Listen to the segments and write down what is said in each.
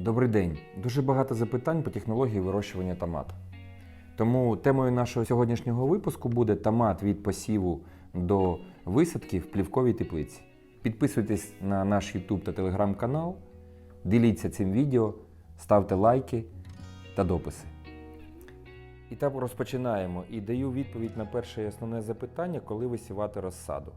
Добрий день. Дуже багато запитань по технології вирощування томату. Тому темою нашого сьогоднішнього випуску буде томат від посіву до висадки в плівковій теплиці. Підписуйтесь на наш YouTube та Telegram канал, діліться цим відео, ставте лайки та дописи. І так розпочинаємо. І даю відповідь на перше і основне запитання, коли висівати розсаду.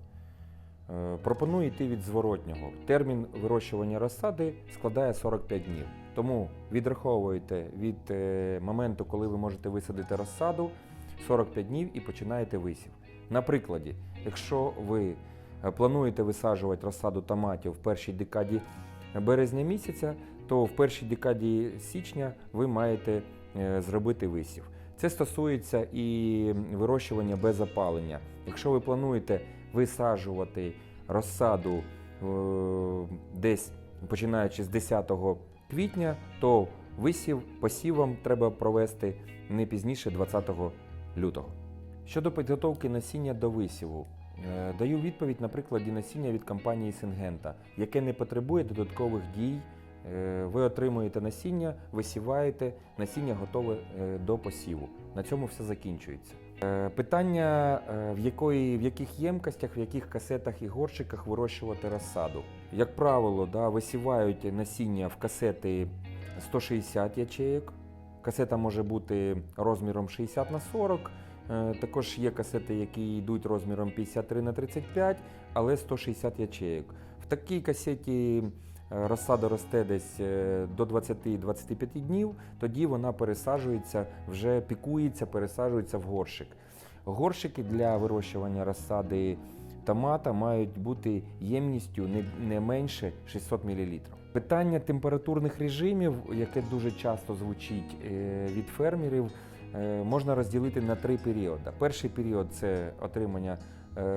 Е, Пропоную йти від зворотнього. Термін вирощування розсади складає 45 днів. Тому відраховуєте від е, моменту, коли ви можете висадити розсаду, 45 днів і починаєте висів. На прикладі, якщо ви е, плануєте висаджувати розсаду томатів в першій декаді березня місяця, то в першій декаді січня ви маєте зробити висів. Це стосується і вирощування без опалення. Якщо ви плануєте висаджувати розсаду е, десь починаючи з 10 квітня, то висів посів треба провести не пізніше 20 лютого. Щодо підготовки насіння до висіву, е, даю відповідь на прикладі насіння від компанії Сингента, яке не потребує додаткових дій. Е, Ви отримуєте насіння, висіваєте, насіння готове до посіву. На цьому все закінчується. Е, Питання, е, в, якої, в яких ємкостях, в яких касетах і горщиках вирощувати розсаду. Як правило, да, висівають насіння в касети 160 ячеїк. Касета може бути розміром 60 на 40. Е, Також є касети, які йдуть розміром 53 на 35, але 160 ячеїк. В такій касеті розсада росте десь е, до 20-25 днів, тоді вона пересаджується, вже пікується, пересаджується в горщик. Горщики для вирощування розсади томата мають бути ємністю не, менше 600 мл. Питання температурних режимів, яке дуже часто звучить е, від фермерів, е, можна розділити на три періоди. Перший період це отримання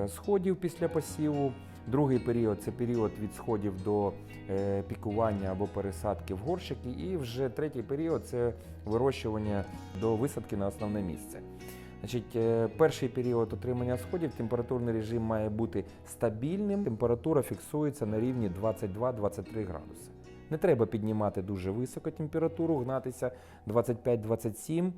сходів після посіву. Другий період це період від сходів до е, пікування або пересадки в горщики. І вже третій період це вирощування до висадки на основне місце. Значить, е, перший період отримання сходів температурний режим має бути стабільним. Температура фіксується на рівні 22-23 градуси. Не треба піднімати дуже високо температуру, гнатися 25-27, е,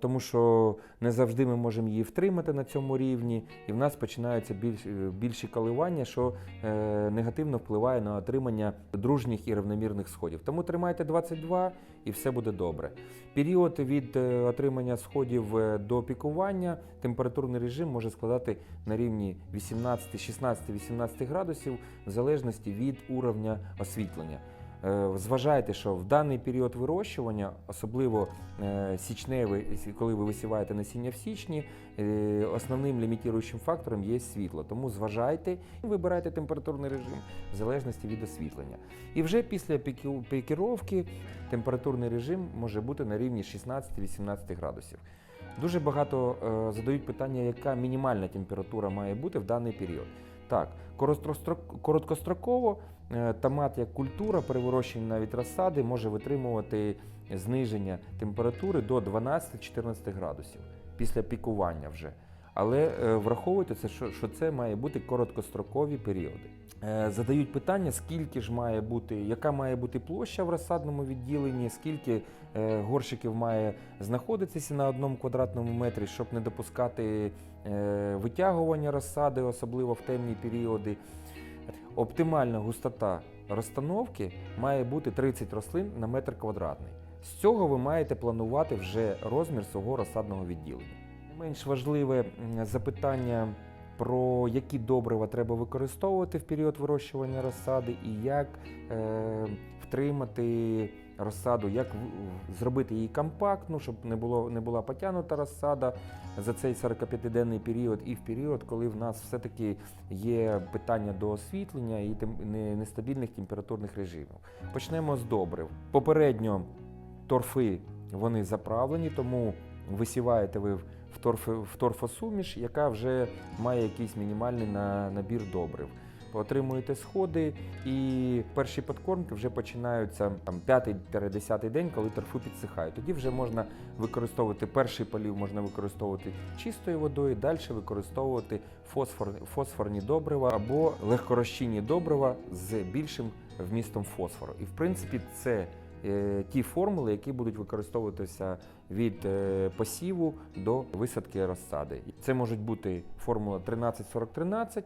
тому що не завжди ми можемо її втримати на цьому рівні, і в нас починаються більш, е, більші коливання, що е, негативно впливає на отримання дружніх і рівномірних сходів. Тому тримайте 22 і все буде добре. Період від е, отримання сходів е, до пікування температурний режим може складати на рівні 18, 16, 18 градусів в залежності від уровня освітлення. Е, Зважайте, що в даний період вирощування, особливо е, січневий, коли ви висіваєте насіння в січні, е, основним лімітуючим фактором є світло. Тому зважайте і вибирайте температурний режим в залежності від освітлення. І вже після пікіровки температурний режим може бути на рівні 16-18 градусів. Дуже багато задають питання, яка мінімальна температура має бути в даний період. Так, короткострок- короткостроково е, томат як культура при вирощенні навіть розсади може витримувати зниження температури до 12-14 градусів після пікування вже. Але е, враховуйте це, що, це має бути короткострокові періоди. Е, Задають питання, скільки ж має бути, яка має бути площа в розсадному відділенні, скільки е, горщиків має знаходитися на одному квадратному метрі, щоб не допускати витягування розсади, особливо в темні періоди. Оптимальна густота розстановки має бути 30 рослин на метр квадратний. З цього ви маєте планувати вже розмір свого розсадного відділення. Менш важливе запитання про які добрива треба використовувати в період вирощування розсади і як е, втримати розсаду, як зробити її компактну, щоб не, було, не була потягнута розсада за цей 45-денний період, і в період, коли в нас все-таки є питання до освітлення і нестабільних температурних режимів. Почнемо з добрив. Попередньо торфи вони заправлені, тому висіваєте ви в, торф, в торфосуміш, яка вже має якийсь мінімальний на, набір добрив. Отримуєте сходи, і перші подкормки вже починаються там 5-10 день, коли торфи підсихають. Тоді вже можна використовувати перший полів, можна використовувати чистою водою, далі використовувати фосфор, фосфорні добрива або легкорозчинні добрива з більшим вмістом фосфору. І в принципі це ті формули, які будуть використовуватися від е, посіву до висадки розсади. Це можуть бути формула 13-40-13,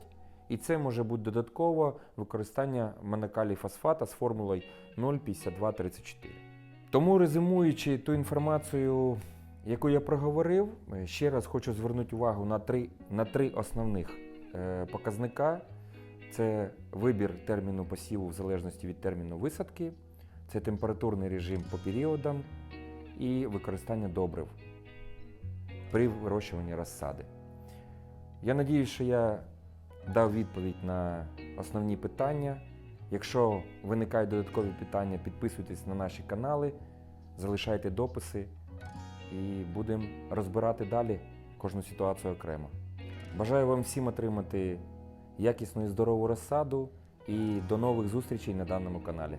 і це може бути додатково використання монокалій фосфата з формулою 0,5234. Тому резюмуючи ту інформацію, яку я проговорив, е, ще раз хочу звернути увагу на три, на три основних е, показника. Це вибір терміну посіву в залежності від терміну висадки, це температурний режим по періодам і використання добрив при вирощуванні розсади. Я надію, що я дав відповідь на основні питання. Якщо виникають додаткові питання, підписуйтесь на наші канали, залишайте дописи і будемо розбирати далі кожну ситуацію окремо. Бажаю вам всім отримати якісну і здорову розсаду і до нових зустрічей на даному каналі.